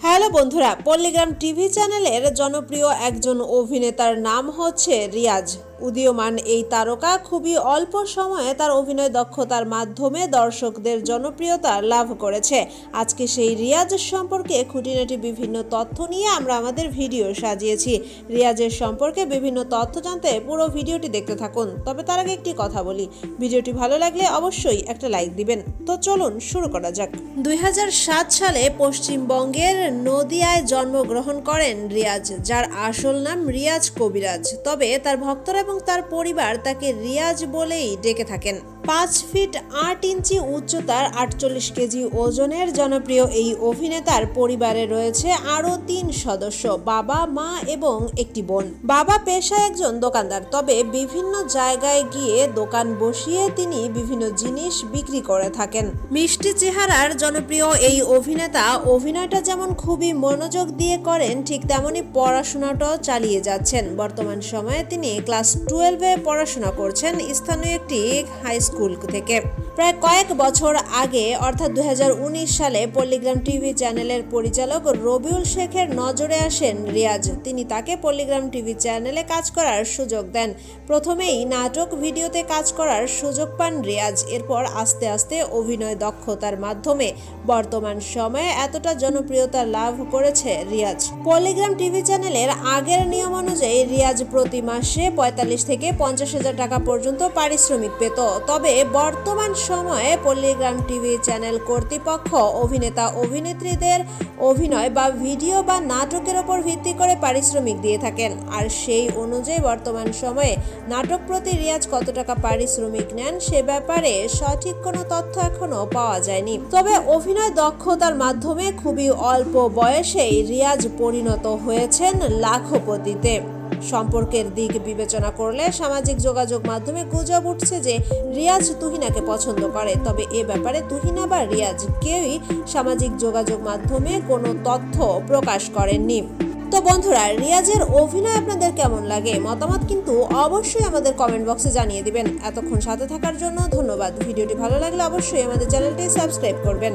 Hello বন্ধুরা পল্লিগ্রাম TV চ্যানেলের জনপ্রিয় একজন অভিনেতার নাম হচ্ছে রিয়াজ। উদীয়মান এই তারকা খুবই অল্প সময়ে তার অভিনয় দক্ষতার মাধ্যমে দর্শকদের জনপ্রিয়তা লাভ করেছে। আজকে সেই রিয়াজ সম্পর্কে খুঁটিনাটি বিভিন্ন তথ্য নিয়ে আমরা আমাদের ভিডিও সাজিয়েছি। রিয়াজের সম্পর্কে বিভিন্ন তথ্য জানতে পুরো ভিডিওটি দেখতে থাকুন। তবে তার আগে একটি কথা বলি। ভিডিওটি ভালো লাগলে অবশ্যই একটা লাইক দিবেন। তো চলুন শুরু করা যাক। দুই হাজার সাত সালে পশ্চিমবঙ্গের নদিয়ায় জন্মগ্রহণ করেন রিয়াজ, যার আসল নাম রিয়াজ কবিরাজ। তবে তার ভক্তরা এবং তার পরিবার তাকে রিয়াজ বলেই ডেকে থাকেন। পাঁচ ফিট আট ইঞ্চি উচ্চতার আটচল্লিশ কেজি ওজনের জনপ্রিয় এই অভিনেতার পরিবারে রয়েছে আরও তিন সদস্য, বাবা, মা এবং একটি বোন। বাবা পেশায় একজন দোকানদার, তবে বিভিন্ন জায়গায় গিয়ে দোকান বসিয়ে তিনি বিভিন্ন জিনিস বিক্রি করে থাকেন। মিষ্টি চেহারার জনপ্রিয় এই অভিনেতা অভিনয়টা যেমন খুবই মনোযোগ দিয়ে করেন, ঠিক তেমনি পড়াশোনাটাও চালিয়ে যাচ্ছেন। বর্তমান সময়ে তিনি ক্লাস টুয়েলভে পড়াশোনা করছেন। স্থানীয় একটি হাই স্কুল থেকে প্রায় কয়েক বছর আগে, অর্থাৎ দু হাজার উনিশ সালে, পল্লিগ্রাম টিভি চ্যানেলের পরিচালক রবিউল শেখের নজরে আসেন রিয়াজ। তিনি তাকে পল্লিগ্রাম টিভি চ্যানেলে কাজ করার সুযোগ দেন। প্রথমেই নাটক ভিডিওতে কাজ করার সুযোগ পান রিয়াজ। এরপর আস্তে আস্তে অভিনয় দক্ষতার মাধ্যমে বর্তমান সময়ে এতটা জনপ্রিয়তা লাভ করেছে রিয়াজ। পল্লিগ্রাম টিভি চ্যানেলের আগের নিয়ম অনুযায়ী রিয়াজ প্রতি মাসে পঁয়তাল্লিশ থেকে পঞ্চাশ হাজার টাকা পর্যন্ত পারিশ্রমিক পেত। তবে বর্তমান সময়ে পল্লিগ্রাম টিভি চ্যানেল কর্তৃপক্ষ অভিনেতা অভিনেত্রীদের অভিনয় বা ভিডিও বা নাটকের ওপর ভিত্তি করে পারিশ্রমিক দিয়ে থাকেন। আর সেই অনুযায়ী বর্তমান সময়ে নাটক প্রতি রিয়াজ কত টাকা পারিশ্রমিক নেন সে ব্যাপারে সঠিক কোনো তথ্য এখনও পাওয়া যায়নি। তবে অভিনয় দক্ষতার মাধ্যমে খুবই অল্প বয়সেই রিয়াজ পরিণত হয়েছেন লাখপতিতে। সম্পর্কের দিক বিবেচনা করলে সামাজিক যোগাযোগ মাধ্যমে গুজব উঠছে যে রিয়াজ তুহিনাকে পছন্দ করে। তবে এ ব্যাপারে তুহিনা বা রিয়াজ কেউই সামাজিক যোগাযোগ মাধ্যমে কোনো তথ্য প্রকাশ করেননি। তো বন্ধুরা, রিয়াজের অভিনয় আপনাদের কেমন লাগে? মতামত কিন্তু অবশ্যই আমাদের কমেন্ট বক্সে জানিয়ে দিবেন। এতক্ষণ সাথে থাকার জন্য ধন্যবাদ। ভিডিওটি ভালো লাগলে অবশ্যই আমাদের চ্যানেলটি সাবস্ক্রাইব করবেন।